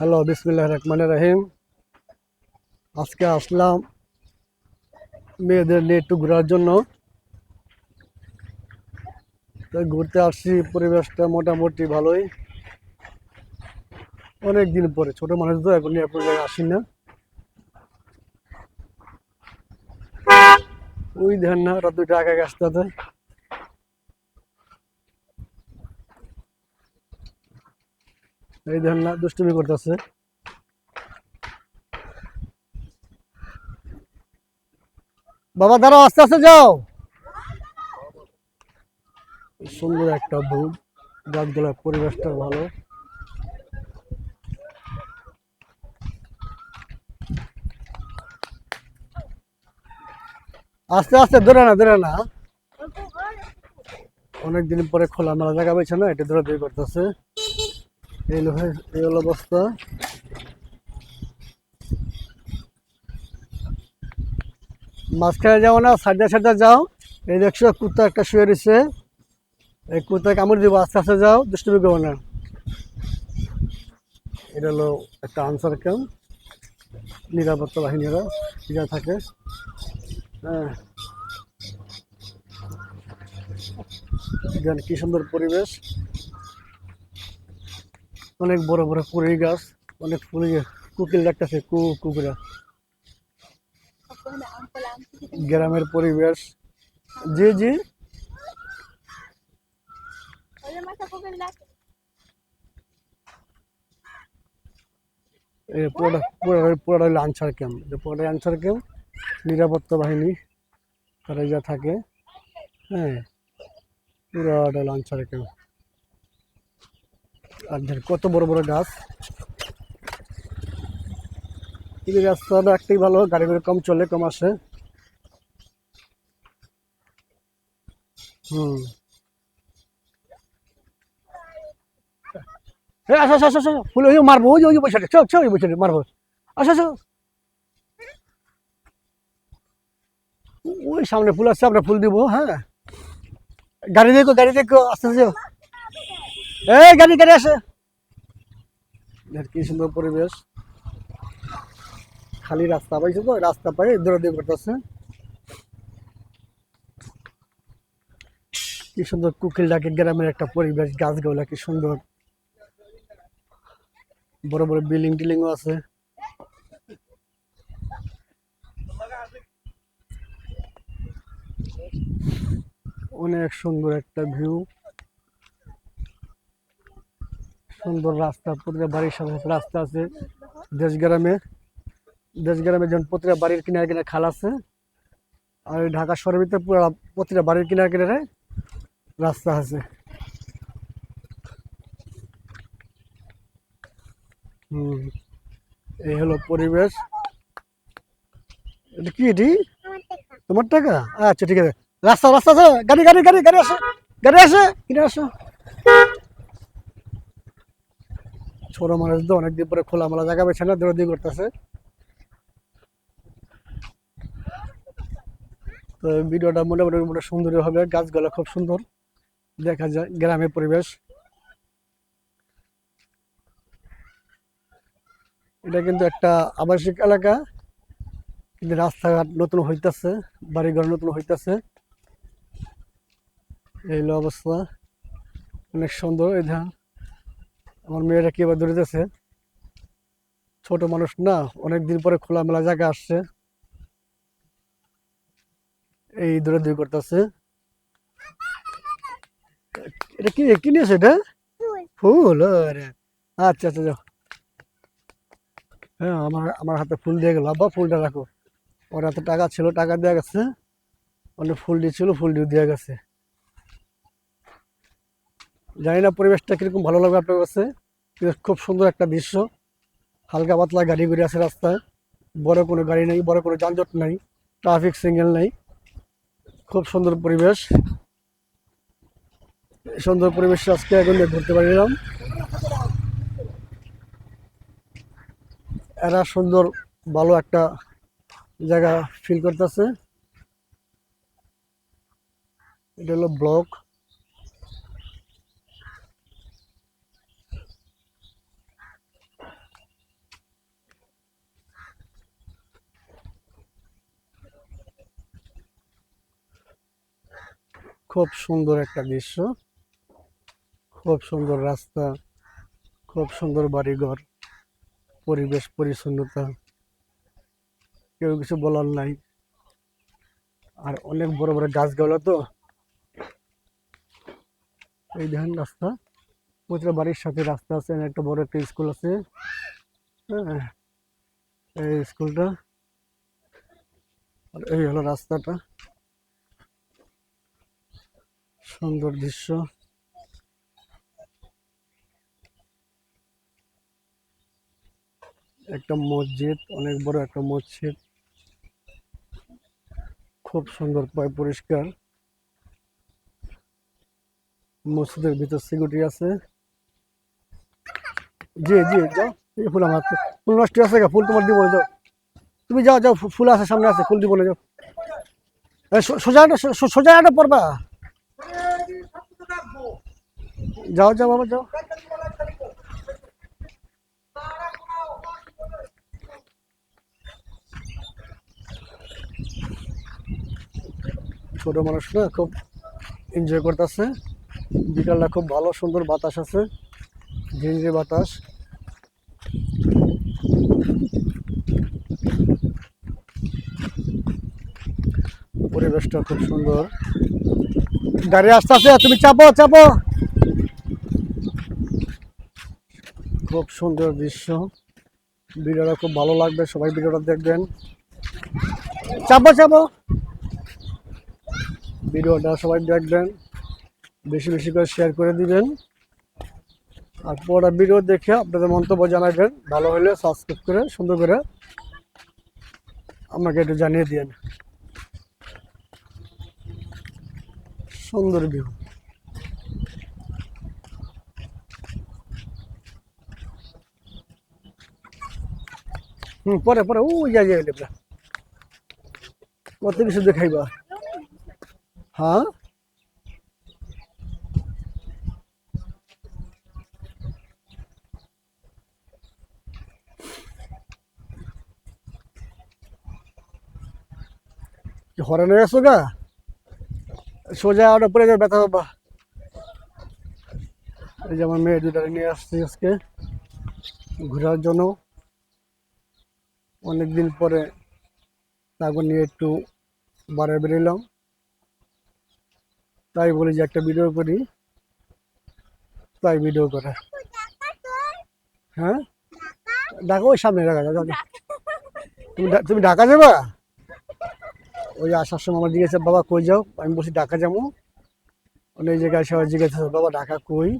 Hello, বিসমিল্লাহ রহমান রহিম। আজকে আসলাম মেয়েদের নিয়ে একটু ঘোরার জন্য। ঘুরতে আসছি, পরিবেশটা মোটামুটি ভালোই। অনেক দিন পরে, ছোট মানুষ তো, এখন জায়গায় আসি না। ওই ধ্যান না ওরা দুইটা আগে আসতে এই ধ্যান না, দুষ্টুমি করতেছে। বাবা, দাঁড়াও, আস্তে আস্তে যাও। সুন্দর একটা ভূম গাছগুলার পরিবেশটা ভালো। আস্তে আস্তে, ধরে না ধরে না। অনেকদিন পরে খোলা মেলা জায়গা পেয়েছে না, এটা ধরে দিয়ে করতেছে। এই এই হলো অবস্থা মাঝখানে যাও না, সাইডে সাইডে যাও। এই দেখছ, কুত্তা একটা শুয়ে রয়েছে। এই কুত্তা কামড় দিব, আস্তে আস্তে যাও, দুষ্টুমি করব না। এটা হলো একটা আনসার ক্যাম্প। নিরাপত্তা বাহিনীরা এটা থাকে। হ্যাঁ। কি সুন্দর পরিবেশ। অনেক বড় বড় কুড়ি গাছ, অনেক ফুল কুকিল ডাকতেছে, কু, কুকুরা। গ্রামের পরিবেশ, জি জি। পুরোটা আনসার ক্যাম্প। পুরোটা আনসার ক্যাম্প, নিরাপত্তা বাহিনী, তারা যা থাকে হ্যাঁ। পুরোটা আনসার ক্যাম্প। আর কত বড় বড় গাছ? এই রাস্তাটা একটাই ভালো, গাড়ি করে কম চলে, কম আসে। হুম। ফুল, ওই মারবো মারবো। ওই সামনে ফুল আসছে, আমরা ফুল দিব হ্যাঁ। গাড়ি দেখো গাড়ি দেখো, আস্তে আস্তে। এই গাড়ি গাড়ি আসে। কি সুন্দর পরিবেশ। খালি রাস্তা পাইছে তো, রাস্তা পাই দৌড়াদৌড়ি করতেছে কি সুন্দর কুকিল ডাকে গ্রামের একটা পরিবেশ গাছগুলা কি সুন্দর। বড় বড় বিল্ডিং টিল্ডিংও আছে। অনেক সুন্দর একটা ভিউ। সুন্দর রাস্তা প্রতিটা বাড়ির সাথে রাস্তা আছে। দেশ গ্রামে দেশ গ্রামে যেমন প্রতিটা বাড়ির কিনারে কিনারে খাল আছে, আর ঢাকা শহরের ভিতরে পুরো প্রতিটা বাড়ির কিনারে কিনারে রাস্তা আছে। হুম, এই হলো পরিবেশ। এটা কি এটি? তোমার টাকা? আচ্ছা ঠিক আছে। রাস্তা রাস্তা আছে। গাড়ি গাড়ি গাড়ি গাড়ি আসে। গাড়ি আসে কিনে আসো। ছোট মানুষ তো অনেকদিন পরে খোলামেলা জায়গা পেয়েছে না, দৌড়াদৌড়ি করতেছে। তো ভিডিওটা মোটামুটি মোটামুটি সুন্দর হবে, গাছগুলো খুব সুন্দর। দেখা যায় গ্রামের পরিবেশ। এটা কিন্তু একটা আবাসিক এলাকা। কিন্তু রাস্তাঘাট নতুন হইতাছে, বাড়িঘর নতুন হইতাছে। এই অবস্থা। অনেক সুন্দর ধান। আমার মেয়েরা কি এবার দৌড়িতেছে ছোট মানুষ না অনেক দিন পরে খোলামেলা জায়গা আসছে। এই দৌড়াদৌড়ি করতেছে। এটা কি কি নিয়েছে এটা? ফুল। আরে আচ্ছা আচ্ছা যাও। হ্যাঁ আমার আমার হাতে ফুল দিয়ে গেল। আব্বা ফুলটা রাখো। ওর হাতে টাকা ছিল টাকা দেওয়া গেছে। অনেক ফুল দিয়েছিল ফুল দিয়ে দেওয়া গেছে। জানি না পরিবেশটা কীরকম ভালো লাগবে আপনার কাছে। খুব সুন্দর একটা দৃশ্য। হালকা পাতলা গাড়ি ঘুরে আছে রাস্তায়। বড় কোনো গাড়ি নেই, বড় কোনো যানজট নেই ট্রাফিক সিগন্যাল নেই। খুব সুন্দর পরিবেশ। সুন্দর পরিবেশ আজকে এখন ঘুরতে পারিলাম এরা সুন্দর, ভালো একটা জায়গা ফিল করতেছে। এটা হলো ব্লক। খুব সুন্দর একটা দৃশ্য। খুব সুন্দর রাস্তা, খুব সুন্দর বাড়িঘর, পরিবেশ পরিচ্ছন্নতা। কেউ কিছু বলার নাই। আর অনেক বড় বড় গাছগুলো তো। এই দেখেন রাস্তা। প্রতিটা বাড়ির সাথে রাস্তা আছে একটা বড় একটা স্কুল আছে। হ্যাঁ এই স্কুলটা। আর এই হলো রাস্তাটা। সুন্দর দৃশ্য। একটা মসজিদ, অনেক বড় একটা মসজিদ। খুব সুন্দর পায়, পরিষ্কার। মসজিদের ভিতর সিকিউরিটি আছে। জি জি, যাও। এই ফুল আমার। ফুল নষ্ট আছে ফুল তোমার দিব যাও। তুমি যাও যাও ফুল আছে, সামনে আছে, ফুল দিব যাও। সোজা সোজা পড়বা। যাও যাও, বাবা, যাও। ছোট মানুষ না খুব এনজয় করতেছে। বিকালটা খুব ভালো, সুন্দর বাতাস আছে। ঝিঞ্ঝি বাতাস। পরিবেশটা খুব সুন্দর। গাড়ি আসতে আসতে তুমি চাপো চাপো। খুব সুন্দর দৃশ্য। ভিডিওটা খুব ভালো লাগবে, সবাই ভিডিওটা দেখবেন। চাপো চাপো। ভিডিওটা সবাই দেখবেন, বেশি বেশি করে শেয়ার করে দিবেন। আর পুরোটা ভিডিও দেখে আপনাদের মন্তব্য জানাবেন। ভালো হলে সাবস্ক্রাইব করে, সুন্দর করে আমাকে একটু জানিয়ে দিন সুন্দর ভিউ হুম, পরে পরে, ও যাই যাই লেপরা কত কিছু দেখাইবা। হ্যাঁ? হরানো আছো গা? সোজা ওটা পরে যাবে ব্যথা বাবা এই যে আমার মেয়ে দুটা নিয়ে আসছি আজকে। ঘোরার জন্য। অনেকদিন পরে তারপর নিয়ে একটু বারে বেরোলাম। তাই বলি যে একটা ভিডিও করি। তাই ভিডিও করা। হ্যাঁ? ঢাকা ওই সামনে যাও, যাও। তুমি তুমি ঢাকা যাবা? ওই আসার সময় আমার জিজ্ঞেস বাবা কই যাও? আমি বলছি ঢাকা যাব। অনেক জায়গায় সবাই জিজ্ঞেস বাবা ঢাকা কই?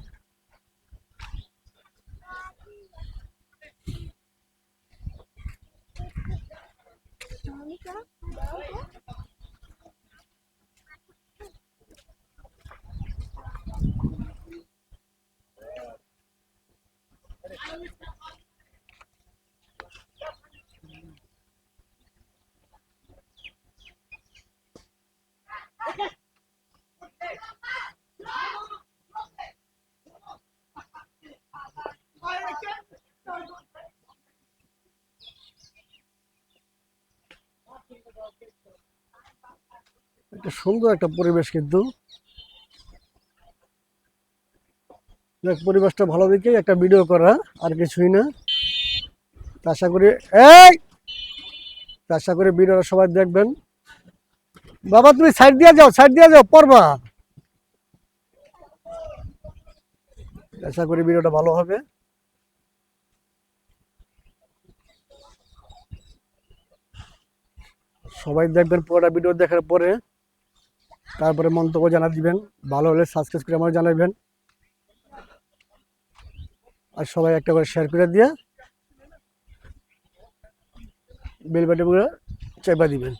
Okay. একটা সুন্দর একটা পরিবেশ কিন্তু। দেখ পরিবেশটা ভালো দিকে একটা ভিডিও করা, আর কিছুই না। আশা করি, এই! আশা করি ভিডিওটা সবাই দেখবেন। বাবা, তুমি সাইড দিয়ে যাও সাইড দিয়ে যাও, পড়বা। আশা করি ভিডিওটা ভালো হবে। সবাই দেখবেন পুরোটা ভিডিও দেখার পরে তারপরে মন্তব্য জানা দিবেন। ভালো হলে সাবস্ক্রাইব করে আমার জানাবেন। আর সবাই একটা করে শেয়ার করে দিয়ে বেল বাটনগুলো চেপা দিবেন।